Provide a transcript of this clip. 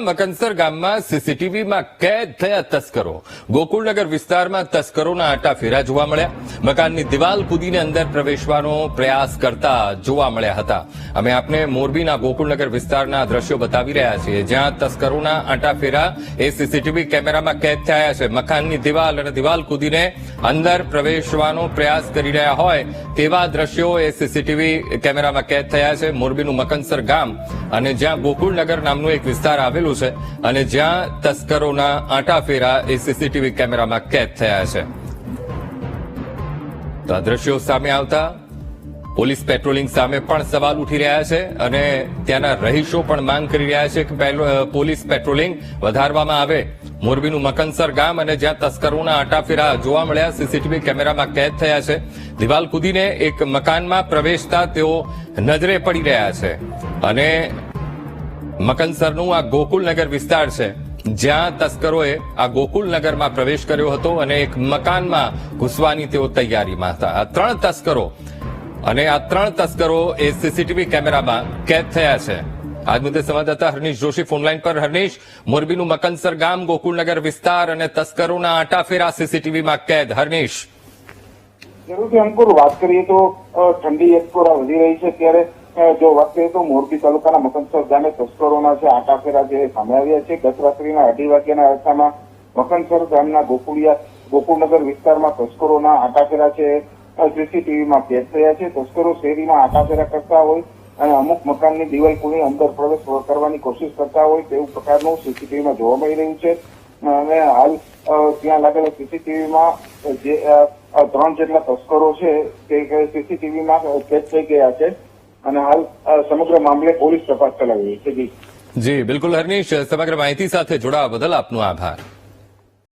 ગોકુળના મકનસર ગામમાં સીસીટીવીમાં કેદ થયા તસ્કરો. ગોકુળનગર વિસ્તારમાં તસ્કરોના આટા ફેરા જોવા મળ્યા. મકાનની દિવાલ કૂદીને અંદર પ્રવેશવાનો પ્રયાસ કરતા જોવા મળ્યા હતા. અમે આપને મોરબીના ગોકુળનગર વિસ્તારના દ્રશ્યો બતાવી રહ્યા છીએ. જ્યાં તસ્કરોના આટા ફેરા એ સીસીટીવી કેમેરામાં કેદ થયા છે. મકાનની દિવાલ અને દિવાલ કૂદીને અંદર પ્રવેશવાનો પ્રયાસ કરી રહ્યા હોય તેવા દ્રશ્યો એ સીસીટીવી કેમેરામાં કેદ થયા છે. મોરબીનું મકનસર ગામ અને જ્યાં ગોકુળનગર નામનું એક વિસ્તાર આવેલું છે અને જ્યાં તસ્કરોના આંટાફેરા એ સીસીટીવી કેમેરામાં કેદ થયા છે. તો આ દ્રશ્યો સામે આવતા પોલીસ પેટ્રોલિંગ સામે પણ સવાલ ઉઠી રહ્યા છે અને ત્યાંના રહીશો પણ માંગ કરી રહ્યા છે કે પોલીસ પેટ્રોલિંગ વધારવામાં આવે. મોરબીનું મકનસર ગામ અને જ્યાં તસ્કરોના આટાફેરા જોવા મળ્યા, સીસીટીવી કેમેરામાં કેદ થયા છે. દિવાલ કૂદીને એક મકાનમાં પ્રવેશતા તેઓ નજરે પડી રહ્યા છે. અને મકનસરનું આ ગોકુલનગર વિસ્તાર છે. જ્યાં તસ્કરોએ આ ગોકુલનગરમાં પ્રવેશ કર્યો હતો અને એક મકાનમાં ઘૂસવાની તેઓ તૈયારીમાં હતા. આ ત્રણ તસ્કરો અને આ ત્રણ તસ્કરો એ સીસીટીવી કેમેરામાં કેદ થયા છે. આજ મુદ્દે સંવાદદાતા હરનીશ જોશી ફોનલાઈન પર. હરનીશ, મોરબીનું મકનસર ગામ ગોકુલનગર વિસ્તાર અને તસ્કરોના આટાફેરા સીસીટીવીમાં કેદ. હરનીશ. જરૂરથી અંકુર, વાત કરીએ તો ઠંડી એક વધી રહી છે ત્યારે જો વાત કરીએ તો મોરબી તાલુકાના મકનસર ગામે તસ્કરોના જે આટાફેરા જે સામે આવ્યા છે, ગત રાત્રિના અઢી વાગ્યાના અરસામાં મકનસર ગામના ગોકુળિયા, ગોકુળનગર વિસ્તારમાં તસ્કરોના આટાફેરા છે સીસીટીવીમાં કેદ થયા છે. તસ્કરો શેરીમાં આટાફેરા કરતા હોય અને અમુક મકાનની દિવાલ કોઈ અંદર પ્રવેશ કરવાની કોશિશ કરતા હોય તેવું પ્રકારનું સીસીટીવીમાં જોવા મળી રહ્યું છે. અને હાલ ત્યાં લાગેલા સીસીટીવીમાં જે ત્રણ જેટલા તસ્કરો છે, તે સીસીટીવીમાં કેદ થઈ ગયા છે અને હાલ સમગ્ર મામલે પોલીસ તપાસ ચલાવી રહી છે. જી. જી, બિલકુલ હરનીશ, સમગ્ર માહિતી સાથે જોડાવા બદલ આપનો આભાર.